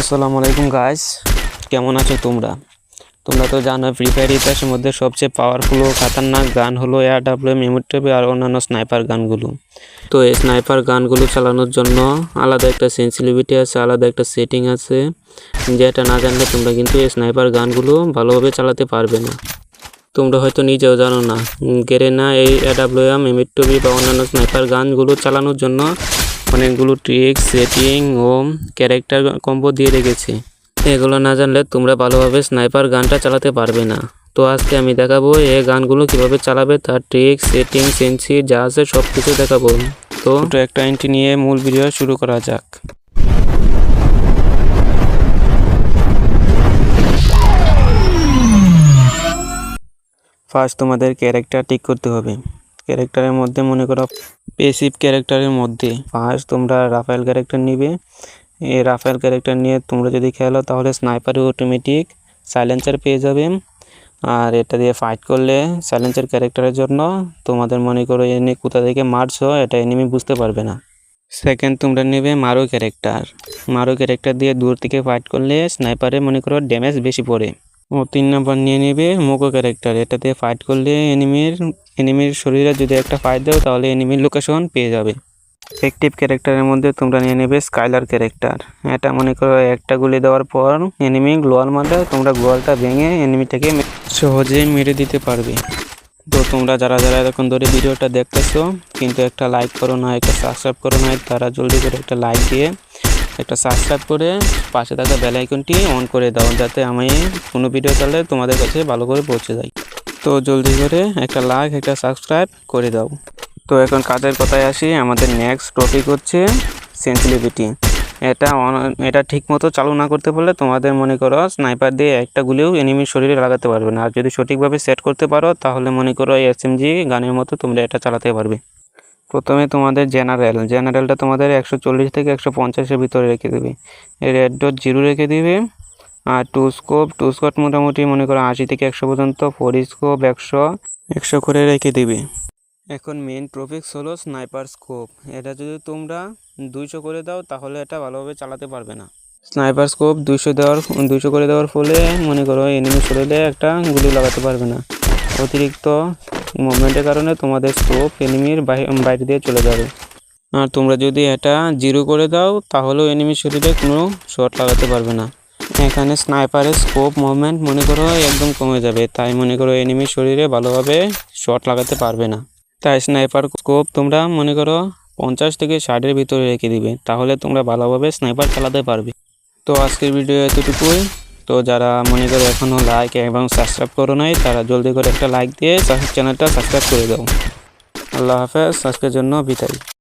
আসসালামু আলাইকুম গাইস কেমন আছো তোমরা? তোমরা তো জানো ফ্রি ফায়ার ইতিহাসের মধ্যে সবচেয়ে পাওয়ারফুল ও খাতারনাক গান হলো এয়ার ডাব্লিউ মেমোটেবি আর অন্যান্য স্নাইপার গানগুলো। তো এই স্নাইপার গানগুলো চালানোর জন্য আলাদা একটা সেন্সিটিভিটি আছে, আলাদা একটা সেটিং আছে। যেটা না জানলে তোমরা কিন্তু এই স্নাইপার গানগুলো ভালোভাবে চালাতে পারবে না। তোমরা হয়তো নিজেও জানো না, গেরে না এই এডাব্লিউএম এমিটবি বা অন্যান্য স্নাইপার গানগুলো চালানোর জন্য অনেকগুলো ট্রিক সেটিং ও ক্যারেক্টার কম্বো দিয়ে রেখেছে। এগুলো না জানলে তোমরা ভালোভাবে স্নাইপার গানটা চালাতে পারবে না। তো আজকে আমি দেখাবো এই গানগুলো কীভাবে চালাবে, তার ট্রিক সেটিং সেন্সি যা আছে সব কিছু দেখাবো। তো একটা এন্ট্রি নিয়ে মূল ভিডিও শুরু করা যাক। ফার্স্ট তোমাদের ক্যারেক্টার ঠিক করতে হবে। ক্যারেক্টারের মধ্যে মনে করো পেসিভ ক্যারেক্টারের মধ্যে। ফার্স্ট তোমরা রাফায়েল ক্যারেক্টার নিবে। এই রাফায়েল ক্যারেক্টার নিয়ে তোমরা যদি খেলো, তাহলে স্নাইপারে অটোমেটিক সাইলেন্সার পেয়ে যাবে। আর এটা দিয়ে ফাইট করলে সাইলেন্সার ক্যারেক্টারের জন্য তোমাদের মনে করো এনে কোথা থেকে মারছো এটা এনিমি বুঝতে পারবে না। সেকেন্ড তোমরা নেবে মারো ক্যারেক্টার মারো ক্যারেক্টার দিয়ে দূর থেকে ফাইট করলে স্নাইপারে মনে করো ড্যামেজ বেশি পড়ে। ও তিন নম্বর নিয়ে নেবে মোকো ক্যারেক্টার এটাতে ফাইট করলে এনিমির এনিমির শরীরে যদি একটা ফাইট দাও, তাহলে এনিমির লোকেশন পেয়ে যাবে। অ্যাক্টিভ ক্যারেক্টারের মধ্যে তোমরা নিয়ে নেবে স্কাইলার ক্যারেক্টার এটা মনে করো একটা গুলি দেওয়ার পর এনিমি গ্লোয়াল মারলে তোমরা গ্লোয়ালটা ভেঙে এনিমিটাকে সহজেই মেরে দিতে পারবে। তো তোমরা যারা যারা এরকম ধরে ভিডিওটা দেখতেছো, কিন্তু একটা লাইক করো না, একটা সাবস্ক্রাইব করো না, তারা জলদি করে একটা লাইক দিয়ে একটা সাবস্ক্রাইব করে পাশে থাকা বেল আইকনটি অন করে দাও, যাতে আমি কোনো ভিডিও চালে তোমাদের কাছে ভালো করে পৌঁছে যায় তো জলদি করে একটা লাইক একটা সাবস্ক্রাইব করে দাও। তো এখন কাজের কথায় আসি? আমাদের নেক্সট টপিক হচ্ছে সেন্সিটিভিটি এটা এটা ঠিক মতো চালু না করতে পারলে তোমাদের মনে করো স্নাইপার দিয়ে একটা গুলিও এনিমির শরীরে লাগাতে পারবে না। আর যদি সঠিকভাবে সেট করতে পারো, তাহলে মনে করো এসএমজি গানের মতো তোমরা এটা চালাতে পারবে। প্রথমে তোমাদের জেনারেল জেনারেলটা তোমাদের একশো চল্লিশ থেকে একশো পঞ্চাশের ভিতরে রেখে দেবে। রেড ডট জিরো রেখে দিবে। আর টু স্কোপ টু স্কোপ মোটামুটি মনে করো আশি থেকে একশো পর্যন্ত ফোর স্কোপ একশো একশো করে রেখে দিবে। এখন মেন ট্রফিক্স হলো স্নাইপার স্কোপ এটা যদি তোমরা দুইশো করে দাও, তাহলে এটা ভালোভাবে চালাতে পারবে না। স্নাইপার স্কোপ দুইশো দেওয়ার, দুইশো করে দেওয়ার ফলে মনে করো এনিমি শরীরে একটা গুলি লাগাতে পারবে না। অতিরিক্ত মুভমেন্টের কারণে তোমাদের স্কোপ এনিমির বাইরে দিয়ে চলে যাবে। আর তোমরা যদি এটা জিরো করে দাও, তাহলেও এনিমির শরীরে কোনো শট লাগাতে পারবে না। এখানে স্নাইপারের স্কোপ মুভমেন্ট মনে করো একদম কমে যাবে। তাই মনে করো এনিমির শরীরে ভালোভাবে শট লাগাতে পারবে না। তাই স্নাইপার স্কোপ তোমরা মনে করো পঞ্চাশ থেকে ষাটের ভিতরে রেখে দিবে। তাহলে তোমরা ভালোভাবে স্নাইপার চালাতে পারবে। তো আজকের ভিডিও এতটুকুই। তো যারা মনে করো এখনও লাইক এবং সাবস্ক্রাইব করো নাই, তারা জলদি করে একটা লাইক দিয়ে চ্যানেলটা সাবস্ক্রাইব করে দাও। আল্লাহ হাফেজ। আজকের জন্য বিদায়।